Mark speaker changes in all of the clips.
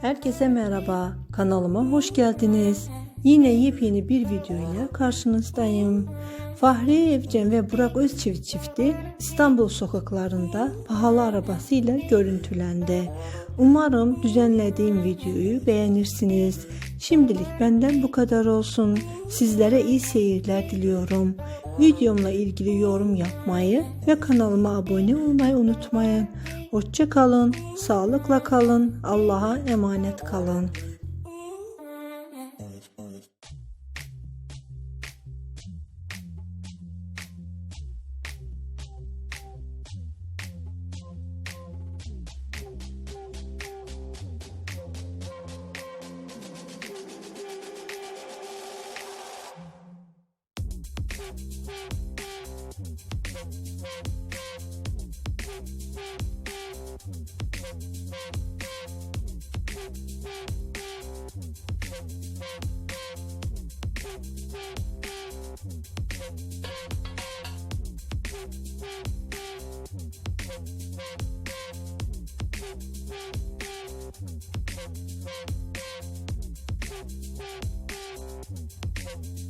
Speaker 1: Herkese merhaba, kanalıma hoş geldiniz. Yine yepyeni bir video ile karşınızdayım. Fahriye Evcen ve Burak Özçivit çifti İstanbul sokaklarında pahalı arabasıyla görüntülendi. Umarım düzenlediğim videoyu beğenirsiniz. Şimdilik benden bu kadar olsun. Sizlere iyi seyirler diliyorum. Videomla ilgili yorum yapmayı ve kanalıma abone olmayı unutmayın. Hoşça kalın, sağlıkla kalın, Allah'a emanet kalın. Thank you.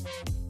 Speaker 1: Thank